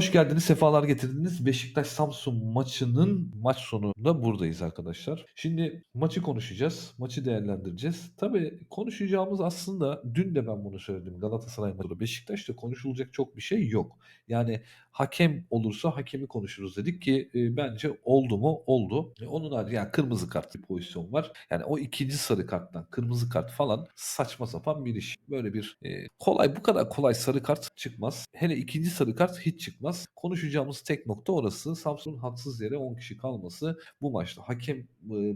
Hoş geldiniz, sefalar getirdiniz. Beşiktaş-Samsun maçının maç sonunda buradayız arkadaşlar. Şimdi maçı konuşacağız, maçı değerlendireceğiz. Tabii konuşacağımız aslında dün de ben bunu söyledim Galatasaray maçında. Beşiktaş'ta konuşulacak çok bir şey yok. Yani hakem olursa hakemi konuşuruz dedik ki e, bence oldu mu? Oldu. E, onun harici yani kırmızı kart bir pozisyon var. Yani o ikinci sarı karttan kırmızı kart falan saçma sapan bir iş. Böyle bir e, kolay bu kadar kolay sarı kart çıkmaz. Hele ikinci sarı kart hiç çıkmaz. Konuşacağımız tek nokta orası. Samsun'un haksız yere 10 kişi kalması. Bu maçta hakem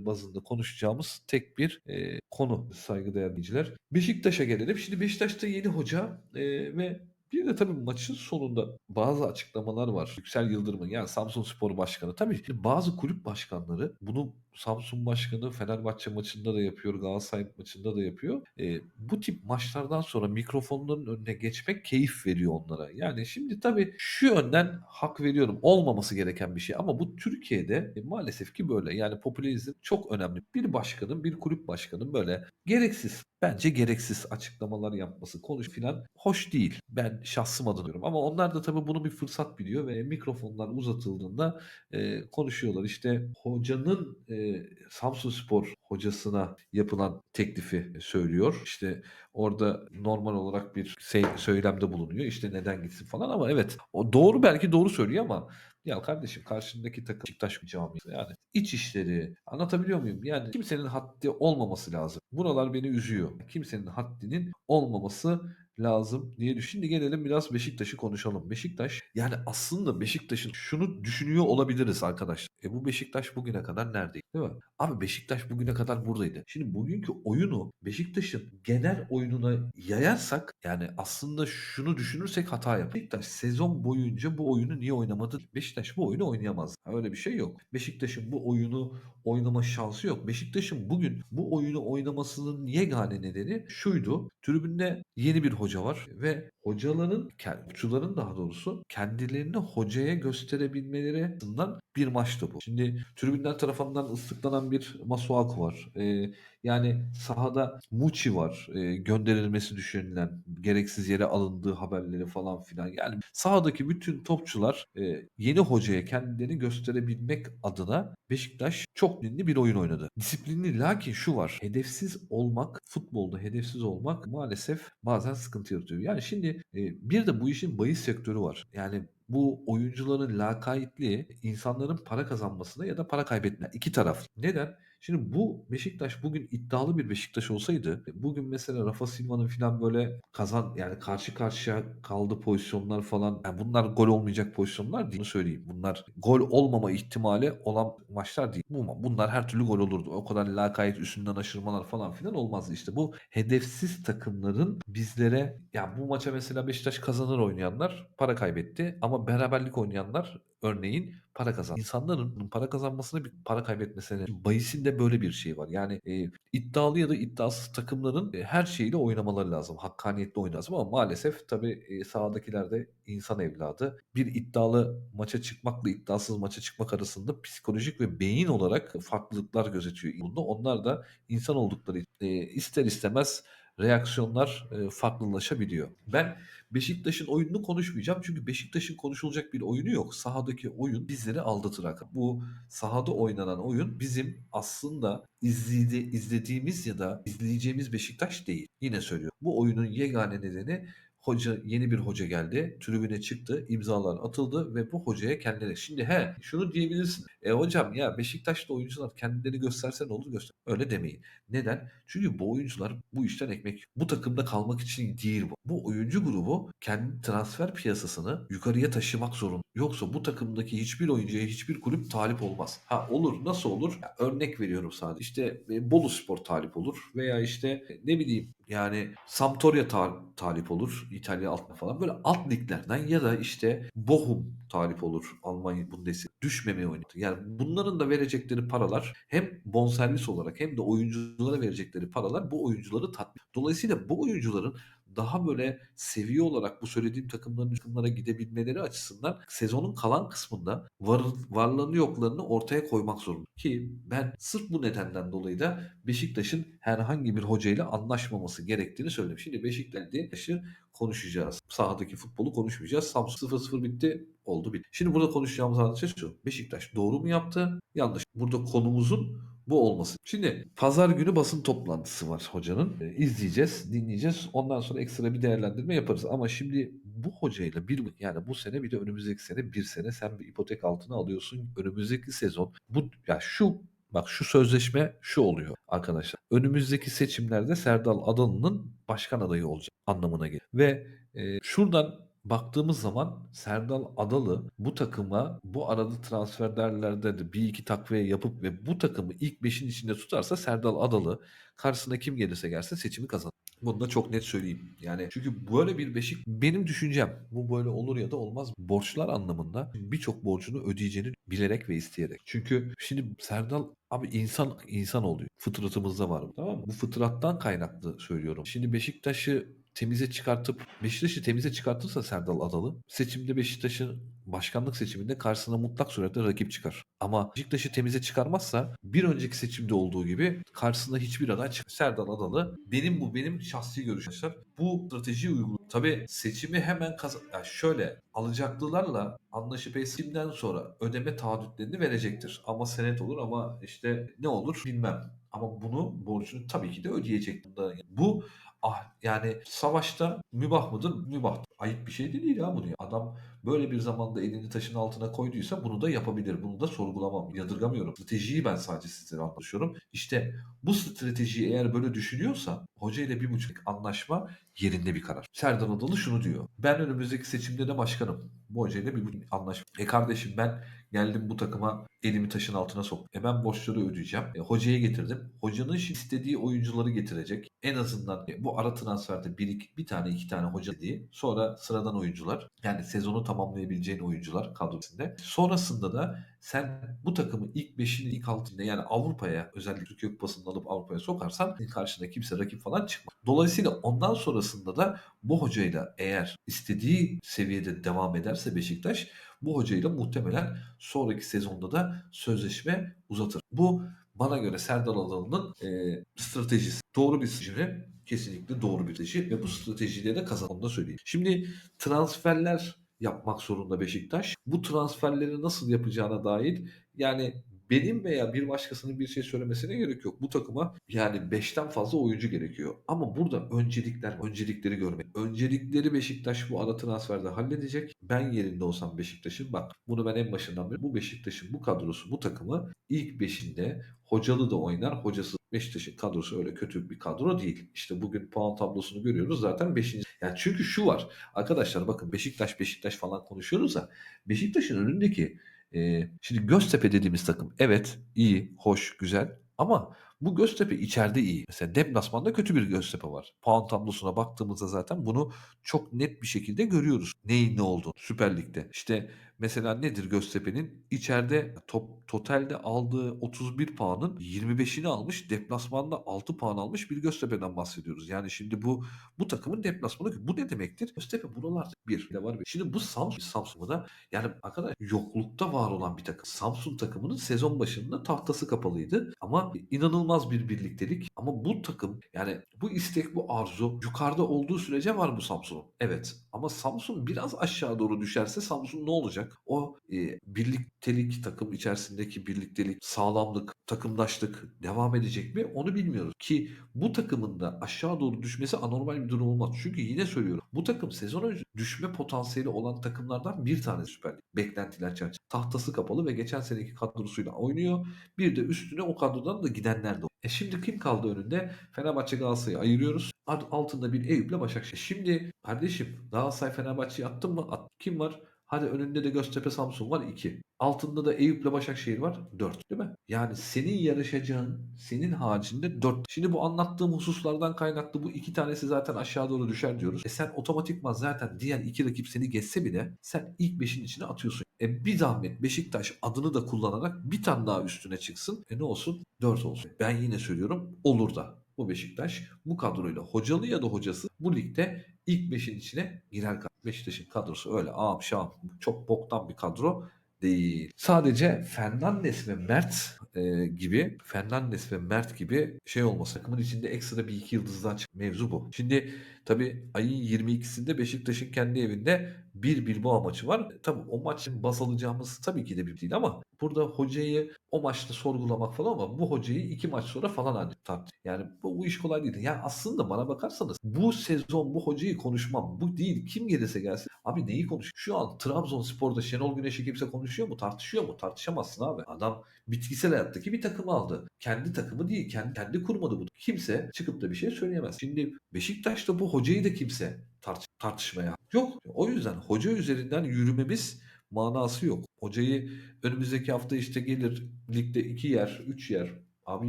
bazında konuşacağımız tek bir e, konu saygıdeğer dinleyiciler. Beşiktaş'a gelelim. Şimdi Beşiktaş'ta yeni hoca e, ve bir de tabii maçın sonunda bazı açıklamalar var. Yüksel Yıldırım'ın yani Samsun Spor Başkanı. Tabii bazı kulüp başkanları bunu Samsun Başkanı Fenerbahçe maçında da yapıyor, Galatasaray maçında da yapıyor. E, bu tip maçlardan sonra mikrofonların önüne geçmek keyif veriyor onlara. Yani şimdi tabii şu yönden hak veriyorum. Olmaması gereken bir şey ama bu Türkiye'de e, maalesef ki böyle. Yani popülizm çok önemli. Bir başkanın, bir kulüp başkanının böyle gereksiz, bence gereksiz açıklamalar yapması, konuş filan hoş değil. Ben şahsım adına diyorum. Ama onlar da tabii bunu bir fırsat biliyor ve mikrofonlar uzatıldığında e, konuşuyorlar. İşte hocanın e, Samsun Spor hocasına yapılan teklifi söylüyor. İşte orada normal olarak bir se- söylemde bulunuyor. İşte neden gitsin falan ama evet o doğru belki doğru söylüyor ama ya kardeşim karşındaki takım Beşiktaş camiası yani iç işleri anlatabiliyor muyum? Yani kimsenin haddi olmaması lazım. Buralar beni üzüyor. Kimsenin haddinin olmaması lazım diye düşün. Şimdi gelelim biraz Beşiktaş'ı konuşalım. Beşiktaş yani aslında Beşiktaş'ın şunu düşünüyor olabiliriz arkadaşlar. E bu Beşiktaş bugüne kadar neredeydi? Değil mi? Abi Beşiktaş bugüne kadar buradaydı. Şimdi bugünkü oyunu Beşiktaş'ın genel oyununa yayarsak yani aslında şunu düşünürsek hata yapar. Beşiktaş sezon boyunca bu oyunu niye oynamadı? Beşiktaş bu oyunu oynayamaz. Öyle bir şey yok. Beşiktaş'ın bu oyunu oynama şansı yok. Beşiktaş'ın bugün bu oyunu oynamasının yegane nedeni şuydu. Tribünde yeni bir hoca var ve hocaların, hocaların daha doğrusu kendilerini hocaya gösterebilmeleri açısından bir maçtı bu. Şimdi tribünler tarafından ıslıklanan bir Masuaku var. Ee, yani sahada Muçi var. Ee, gönderilmesi düşünülen, gereksiz yere alındığı haberleri falan filan. Yani sahadaki bütün topçular e, yeni hocaya kendilerini gösterebilmek adına Beşiktaş çok dinli bir oyun oynadı. Disiplinli lakin şu var. Hedefsiz olmak, futbolda hedefsiz olmak maalesef bazen sıkıntı yaratıyor. Yani şimdi e, bir de bu işin bahis sektörü var. Yani bu oyuncuların lakaytliği insanların para kazanmasına ya da para kaybetme iki taraf. Neden? Şimdi bu Beşiktaş bugün iddialı bir Beşiktaş olsaydı bugün mesela Rafa Silva'nın falan böyle kazan yani karşı karşıya kaldı pozisyonlar falan yani bunlar gol olmayacak pozisyonlar değil. Bunu söyleyeyim. Bunlar gol olmama ihtimali olan maçlar değil. Bu, bunlar her türlü gol olurdu. O kadar lakayt üstünden aşırmalar falan filan olmazdı. İşte bu hedefsiz takımların bizlere ya bu maça mesela Beşiktaş kazanır oynayanlar para kaybetti ama beraberlik oynayanlar örneğin para kazan. İnsanların para kazanmasına bir para kaybetmesine. Bahis'in de böyle bir şey var. Yani e, iddialı ya da iddiasız takımların e, her şeyle oynamaları lazım. Hakkaniyetli oynasın ama maalesef tabii e, sahadakiler de insan evladı. Bir iddialı maça çıkmakla iddiasız maça çıkmak arasında psikolojik ve beyin olarak farklılıklar gözetiyor. Bunda onlar da insan oldukları e, ister istemez reaksiyonlar e, farklılaşabiliyor. Ben Beşiktaş'ın oyununu konuşmayacağım çünkü Beşiktaş'ın konuşulacak bir oyunu yok. Sahadaki oyun bizleri aldatır. Bu sahada oynanan oyun bizim aslında izledi, izlediğimiz ya da izleyeceğimiz Beşiktaş değil. Yine söylüyorum. Bu oyunun yegane nedeni hoca yeni bir hoca geldi. Tribüne çıktı. imzalar atıldı ve bu hocaya kendileri. Şimdi he şunu diyebilirsin. E hocam ya Beşiktaş'ta oyuncular kendilerini gösterse ne olur göster. Öyle demeyin. Neden? Çünkü bu oyuncular bu işten ekmek. Bu takımda kalmak için değil bu. Bu oyuncu grubu kendi transfer piyasasını yukarıya taşımak zorunda. Yoksa bu takımdaki hiçbir oyuncuya hiçbir kulüp talip olmaz. Ha olur. Nasıl olur? Ya, örnek veriyorum sadece. İşte e, Bolu Spor talip olur veya işte e, ne bileyim yani Sampdoria ta- talip olur. İtalya alt falan. Böyle alt liglerden ya da işte Bochum talip olur. Almanya Bundesliga. Düşmemeye oynadı. Yani bunların da verecekleri paralar hem bonservis olarak hem de oyunculara verecekleri paralar bu oyuncuları tatmin. Dolayısıyla bu oyuncuların daha böyle seviye olarak bu söylediğim takımların takımlara gidebilmeleri açısından sezonun kalan kısmında var, varlarını yoklarını ortaya koymak zorunda. Ki ben sırf bu nedenden dolayı da Beşiktaş'ın herhangi bir hocayla anlaşmaması gerektiğini söyledim. Şimdi Beşiktaş'ı konuşacağız. Sahadaki futbolu konuşmayacağız. Samsun 0-0 bitti. Oldu bitti. Şimdi burada konuşacağımız hadise şu. Beşiktaş doğru mu yaptı? Yanlış. Burada konumuzun bu olması. Şimdi pazar günü basın toplantısı var hocanın. E, izleyeceğiz, dinleyeceğiz. Ondan sonra ekstra bir değerlendirme yaparız. Ama şimdi bu hocayla bir yani bu sene bir de önümüzdeki sene bir sene sen bir ipotek altına alıyorsun. Önümüzdeki sezon bu ya şu Bak şu sözleşme şu oluyor arkadaşlar. Önümüzdeki seçimlerde Serdal Adalı'nın başkan adayı olacak anlamına gelir. Ve e, şuradan baktığımız zaman Serdal Adalı bu takıma bu arada transferlerlerde de bir iki takviye yapıp ve bu takımı ilk beşin içinde tutarsa Serdal Adalı karşısına kim gelirse gelsin seçimi kazanır. Bunu da çok net söyleyeyim. Yani çünkü böyle bir Beşik benim düşüncem bu böyle olur ya da olmaz. Borçlar anlamında birçok borcunu ödeyeceğini bilerek ve isteyerek. Çünkü şimdi Serdal abi insan insan oluyor. Fıtratımızda var tamam mı? Bu fıtrattan kaynaklı söylüyorum. Şimdi Beşiktaş'ı temize çıkartıp Beşiktaş'ı temize çıkartırsa Serdal Adalı seçimde Beşiktaş'ın başkanlık seçiminde karşısına mutlak suretle rakip çıkar. Ama Beşiktaş'ı temize çıkarmazsa bir önceki seçimde olduğu gibi karşısında hiçbir aday çıkar. Serdal Adalı benim bu benim şahsi görüşüm. Bu stratejiyi uyguluyor. Tabii seçimi hemen kazan... Yani şöyle alacaklılarla anlaşıp seçimden sonra ödeme taahhütlerini verecektir. Ama senet olur ama işte ne olur bilmem. Ama bunu borcunu tabii ki de ödeyecek. Bu ah yani savaşta mübah mıdır? Mübah. Ayıp bir şey de değil ya bunu. Adam böyle bir zamanda elini taşın altına koyduysa bunu da yapabilir. Bunu da sorgulamam, yadırgamıyorum. Stratejiyi ben sadece sizlere anlatıyorum. İşte bu stratejiyi eğer böyle düşünüyorsa hoca ile bir buçuk anlaşma yerinde bir karar. Serdar Adalı şunu diyor. Ben önümüzdeki seçimde de başkanım. Bu hocayla bir anlaşma. E kardeşim ben geldim bu takıma elimi taşın altına sok. E ben borçları ödeyeceğim. E, hocaya getirdim. Hocanın istediği oyuncuları getirecek. En azından e, bu ara transferde bir, iki, bir tane iki tane hoca dediği. Sonra sıradan oyuncular. Yani sezonu tamamlayabileceğin oyuncular kadrosunda. Sonrasında da sen bu takımı ilk 5'in ilk 6'ında yani Avrupa'ya özellikle Türkiye Kupası'nı alıp Avrupa'ya sokarsan karşına kimse rakip falan çıkmaz. Dolayısıyla ondan sonrasında da bu hocayla eğer istediği seviyede devam ederse Beşiktaş bu hocayla muhtemelen sonraki sezonda da sözleşme uzatır. Bu bana göre Serdar Adalı'nın e, stratejisi. Doğru bir strateji kesinlikle doğru bir strateji ve bu stratejiyle de kazanını da söyleyeyim. Şimdi transferler yapmak zorunda Beşiktaş. Bu transferleri nasıl yapacağına dair yani benim veya bir başkasının bir şey söylemesine gerek yok. Bu takıma yani 5'ten fazla oyuncu gerekiyor. Ama burada öncelikler, öncelikleri görmek. Öncelikleri Beşiktaş bu ara transferde halledecek. Ben yerinde olsam Beşiktaş'ın bak bunu ben en başından beri bu Beşiktaş'ın bu kadrosu bu takımı ilk 5'inde hocalı da oynar, hocası Beşiktaş'ın kadrosu öyle kötü bir kadro değil. İşte bugün puan tablosunu görüyoruz zaten 5. Yani çünkü şu var. Arkadaşlar bakın Beşiktaş Beşiktaş falan konuşuyoruz da Beşiktaş'ın önündeki e, şimdi Göztepe dediğimiz takım evet iyi, hoş, güzel ama bu Göztepe içeride iyi. Mesela deplasmanda kötü bir Göztepe var. Puan tablosuna baktığımızda zaten bunu çok net bir şekilde görüyoruz. Neyin ne olduğunu Süper Lig'de. İşte mesela nedir Göztepe'nin? içeride top, totalde aldığı 31 puanın 25'ini almış. Deplasmanda 6 puan almış bir Göztepe'den bahsediyoruz. Yani şimdi bu bu takımın deplasmanı bu ne demektir? Göztepe buralarda bir de var. Şimdi bu Samsun Samsun'u da yani arkadaş yoklukta var olan bir takım. Samsun takımının sezon başında tahtası kapalıydı ama inanılmaz bir birliktelik. Ama bu takım yani bu istek bu arzu yukarıda olduğu sürece var bu Samsun'un. Evet ama Samsun biraz aşağı doğru düşerse Samsun ne olacak? O e, birliktelik takım içerisindeki birliktelik, sağlamlık, takımdaşlık devam edecek mi? Onu bilmiyoruz. Ki bu takımın da aşağı doğru düşmesi anormal bir durum olmaz. Çünkü yine söylüyorum. Bu takım sezon önce düşme potansiyeli olan takımlardan bir tane Süper Lig. Beklentiler çerçevesinde. Tahtası kapalı ve geçen seneki kadrosuyla oynuyor. Bir de üstüne o kadrodan da gidenler de e şimdi kim kaldı önünde? Fenerbahçe Galatasaray'ı ayırıyoruz. Altında bir Eyüp'le Başakşehir. Şimdi kardeşim Galatasaray Fenerbahçe'yi attın mı? At. Kim var? Hadi önünde de Göztepe Samsun var 2. Altında da Eyüp'le Başakşehir var 4 değil mi? Yani senin yarışacağın senin haricinde 4. Şimdi bu anlattığım hususlardan kaynaklı bu iki tanesi zaten aşağı doğru düşer diyoruz. E sen otomatikman zaten diğer iki rakip seni geçse bile sen ilk 5'in içine atıyorsun. E bir zahmet Beşiktaş adını da kullanarak bir tane daha üstüne çıksın. E ne olsun? 4 olsun. Ben yine söylüyorum olur da. Bu Beşiktaş bu kadroyla hocalı ya da hocası bu ligde ilk 5'in içine girer. Beşiktaş'ın kadrosu öyle ağam şam çok boktan bir kadro değil. Sadece Fernandes ve Mert e, gibi Fernandes ve Mert gibi şey olması takımın içinde ekstra bir iki yıldız daha çık mevzu bu. Şimdi tabi ayın 22'sinde Beşiktaş'ın kendi evinde bir Bilbao maçı var. E, tabi o maçın baz alacağımız tabii ki de bir değil ama burada hocayı o maçta sorgulamak falan ama bu hocayı iki maç sonra falan hani tart. Yani bu, bu iş kolay değil. Yani aslında bana bakarsanız bu sezon bu hocayı konuşmam. Bu değil. Kim gelirse gelsin. Abi neyi konuş? Şu an Trabzonspor'da Şenol Güneş'i kimse konuşuyor mu? Tartışıyor mu? Tartışamazsın abi. Adam bitkisel hayattaki bir takım aldı. Kendi takımı değil. Kendi, kendi kurmadı bu. Kimse çıkıp da bir şey söyleyemez. Şimdi Beşiktaş'ta bu hocayı da kimse tart tartışmaya yok. O yüzden hoca üzerinden yürümemiz manası yok. Hocayı önümüzdeki hafta işte gelir ligde iki yer, üç yer Abi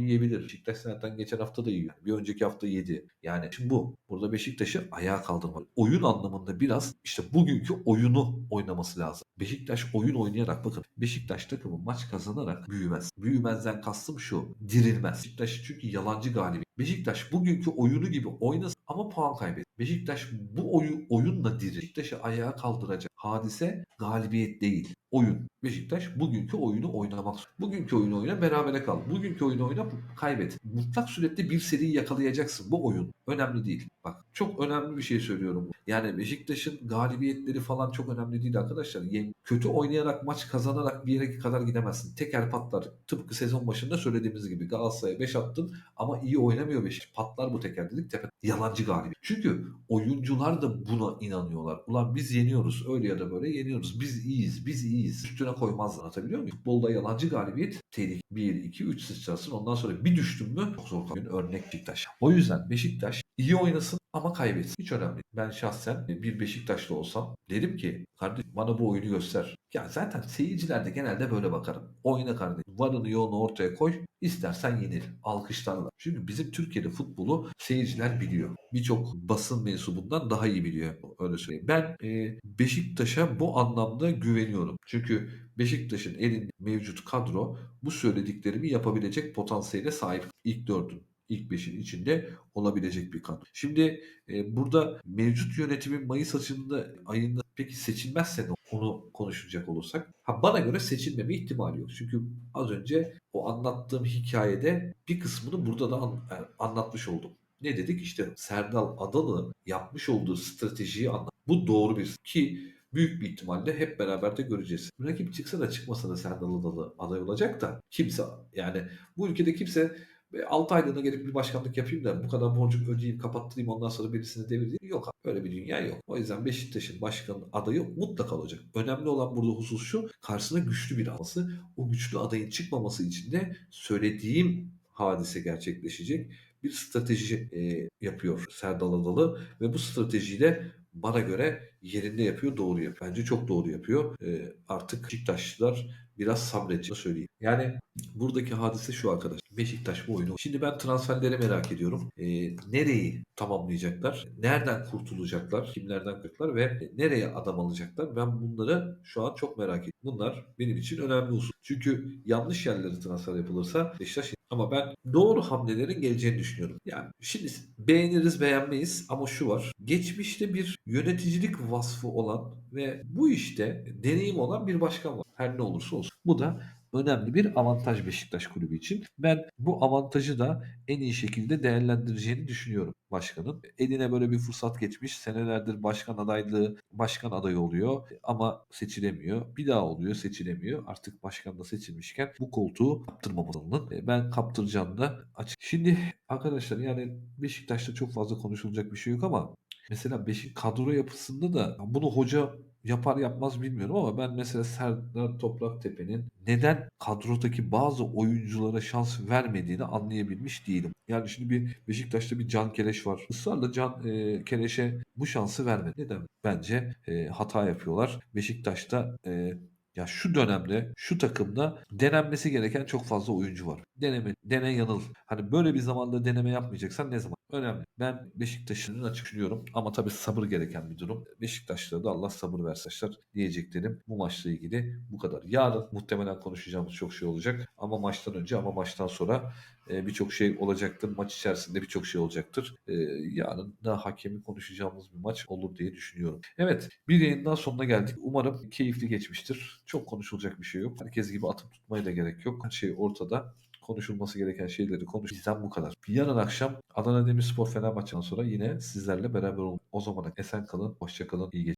yiyebilir. Beşiktaş zaten geçen hafta da yiyor. Bir önceki hafta yedi. Yani şimdi bu. Burada Beşiktaş'ı ayağa kaldırmak. Oyun anlamında biraz işte bugünkü oyunu oynaması lazım. Beşiktaş oyun oynayarak bakın. Beşiktaş takımı maç kazanarak büyümez. Büyümezden kastım şu. Dirilmez. Beşiktaş çünkü yalancı galibi. Beşiktaş bugünkü oyunu gibi oynasın ama puan kaybeder. Beşiktaş bu oyun oyunla dirir. Beşiktaş'ı ayağa kaldıracak hadise galibiyet değil. Oyun. Beşiktaş bugünkü oyunu oynamak. Bugünkü oyunu oyna berabere kal. Bugünkü oyunu oyna kaybet. Mutlak surette bir seriyi yakalayacaksın. Bu oyun. Önemli değil. Bak çok önemli bir şey söylüyorum. Yani Beşiktaş'ın galibiyetleri falan çok önemli değil arkadaşlar. Kötü oynayarak maç kazanarak bir yere kadar gidemezsin. Teker patlar. Tıpkı sezon başında söylediğimiz gibi Galatasaray'a 5 attın ama iyi oynamıyor Beşiktaş. Patlar bu teker dedik. Tepe. Yalancı galibiyet. Çünkü oyuncular da buna inanıyorlar. Ulan biz yeniyoruz. Öyle ya da böyle yeniyoruz. Biz iyiyiz. Biz iyiyiz. Üstüne koymazlar. Anlatabiliyor muyum? Futbolda yalancı galibiyet tehlike. 1, 2, 3 sıçrarsın. Ondan sonra bir düştün mü çok zor kalıyor. Örnek Beşiktaş. O yüzden Beşiktaş iyi oynasın ama kaybetsin. Hiç önemli. Ben şahsen bir Beşiktaşlı olsam derim ki kardeşim bana bu oyunu göster. Ya zaten seyirciler de genelde böyle bakarım. Oyna kardeşim. Varını yoğunu ortaya koy. İstersen yenil. Alkışlarla. Çünkü bizim Türkiye'de futbolu seyirciler biliyor. Birçok basın mensubundan daha iyi biliyor. Öyle söyleyeyim. Ben e, Beşiktaş'a bu anlamda güveniyorum. Çünkü Beşiktaş'ın elinde mevcut kadro bu söylediklerimi yapabilecek potansiyele sahip. İlk dördün ilk beşin içinde olabilecek bir kadro. Şimdi e, burada mevcut yönetimin Mayıs ayında, ayında peki seçilmezse ne onu konuşacak olursak. Ha bana göre seçilmeme ihtimali yok. Çünkü az önce o anlattığım hikayede bir kısmını burada da an, yani anlatmış oldum. Ne dedik? İşte Serdal Adalı yapmış olduğu stratejiyi anlat. Bu doğru bir ki büyük bir ihtimalle hep beraber de göreceğiz. Rakip çıksa da çıkmasa da Serdal Adalı aday olacak da kimse yani bu ülkede kimse 6 aylığına gelip bir başkanlık yapayım da bu kadar borcumu ödeyeyim kapattırayım ondan sonra birisini devireyim. Yok öyle bir dünya yok. O yüzden Beşiktaş'ın başkan adayı mutlaka olacak. Önemli olan burada husus şu karşısına güçlü bir alması. O güçlü adayın çıkmaması için de söylediğim hadise gerçekleşecek bir strateji e, yapıyor Serdal Adalı ve bu stratejiyle bana göre yerinde yapıyor, doğru yapıyor. Bence çok doğru yapıyor. E, artık Beşiktaşlılar biraz sabredecek söyleyeyim. Yani buradaki hadise şu arkadaş. Beşiktaş bu oyunu. Şimdi ben transferleri merak ediyorum. E, nereyi tamamlayacaklar? Nereden kurtulacaklar? Kimlerden kurtulacaklar? Ve nereye adam alacaklar? Ben bunları şu an çok merak ediyorum. Bunlar benim için önemli usul. Çünkü yanlış yerlere transfer yapılırsa Beşiktaş ama ben doğru hamlelerin geleceğini düşünüyorum. Yani şimdi beğeniriz beğenmeyiz ama şu var. Geçmişte bir yöneticilik vasfı olan ve bu işte deneyim olan bir başkan var. Her ne olursa olsun. Bu da önemli bir avantaj Beşiktaş kulübü için. Ben bu avantajı da en iyi şekilde değerlendireceğini düşünüyorum başkanın. Eline böyle bir fırsat geçmiş. Senelerdir başkan adaylığı, başkan adayı oluyor ama seçilemiyor. Bir daha oluyor, seçilemiyor. Artık başkan da seçilmişken bu koltuğu kaptırmamalının e, ben kaptıracağını da açık. Şimdi arkadaşlar yani Beşiktaş'ta çok fazla konuşulacak bir şey yok ama mesela Beşik kadro yapısında da bunu hoca yapar yapmaz bilmiyorum ama ben mesela Serdar Topraktepe'nin neden kadrodaki bazı oyunculara şans vermediğini anlayabilmiş değilim. Yani şimdi bir Beşiktaş'ta bir Can Keleş var. Israrla Can e, Keleş'e bu şansı vermedi. Neden? Bence e, hata yapıyorlar. Beşiktaş'ta e, ya şu dönemde şu takımda denenmesi gereken çok fazla oyuncu var. Deneme, dene yanıl. Hani böyle bir zamanda deneme yapmayacaksan ne zaman? Önemli. Ben Beşiktaş'ın açık düşünüyorum ama tabii sabır gereken bir durum. Beşiktaşlara da Allah sabır versin. Diyeceklerim bu maçla ilgili bu kadar. Yarın muhtemelen konuşacağımız çok şey olacak ama maçtan önce ama maçtan sonra e, birçok şey olacaktır. Maç içerisinde birçok şey olacaktır. E, yarın da hakemi konuşacağımız bir maç olur diye düşünüyorum. Evet bir yayın daha sonuna geldik. Umarım keyifli geçmiştir. Çok konuşulacak bir şey yok. Herkes gibi atıp tutmaya da gerek yok. Her şey ortada konuşulması gereken şeyleri konuş. Bizden bu kadar. Yarın akşam Adana Demirspor Fenerbahçe'den sonra yine sizlerle beraber olun. O zamana esen kalın, hoşça kalın, iyi geceler.